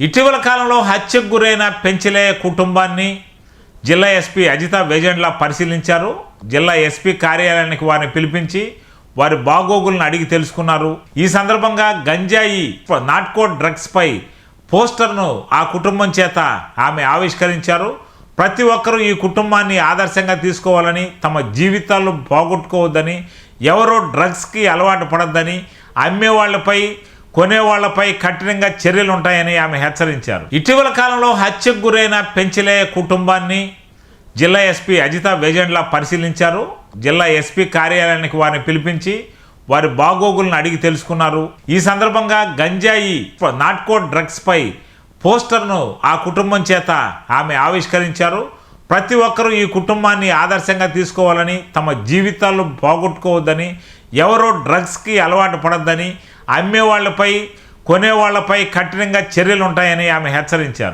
ఇటీవల కాలంలో హత్యకు గురైన పెంచలే కుటుంబాన్ని జిల్లా ఎస్పీ అజిత వేజెండ్లా పరిశీలించారు. జిల్లా ఎస్పీ కార్యాలయానికి వారిని పిలిపించి వారి బాగోగులను అడిగి తెలుసుకున్నారు. ఈ సందర్భంగా గంజాయి నాట్కో డ్రగ్స్పై పోస్టర్ను ఆ కుటుంబం చేత ఆమె ఆవిష్కరించారు. ప్రతి ఒక్కరూ ఈ కుటుంబాన్ని ఆదర్శంగా తీసుకోవాలని తమ జీవితాలు పోగొట్టుకోవద్దని ఎవరో డ్రగ్స్కి అలవాటు పడద్దని అమ్మే వాళ్ళపై కొనేవాళ్ళపై కఠినంగా చర్యలు ఉంటాయని ఆమె హెచ్చరించారు. ఇటీవల కాలంలో హత్యకు గురైన పెంచలే కుటుంబాన్ని జిల్లా ఎస్పీ అజిత వేజెండ్లా పరిశీలించారు. జిల్లా ఎస్పీ కార్యాలయానికి వారిని పిలిపించి వారి బాగోగులను అడిగి తెలుసుకున్నారు. ఈ సందర్భంగా గంజాయి నాట్కో డ్రగ్స్పై పోస్టర్ను ఆ కుటుంబం చేత ఆమె ఆవిష్కరించారు. ప్రతి ఒక్కరూ ఈ కుటుంబాన్ని ఆదర్శంగా తీసుకోవాలని తమ జీవితాలు పోగొట్టుకోవద్దని ఎవరో డ్రగ్స్కి అలవాటు పడద్దని అమ్మే వాళ్ళపై కొనేవాళ్ళపై కఠినంగా చర్యలు ఉంటాయని ఆమె హెచ్చరించారు.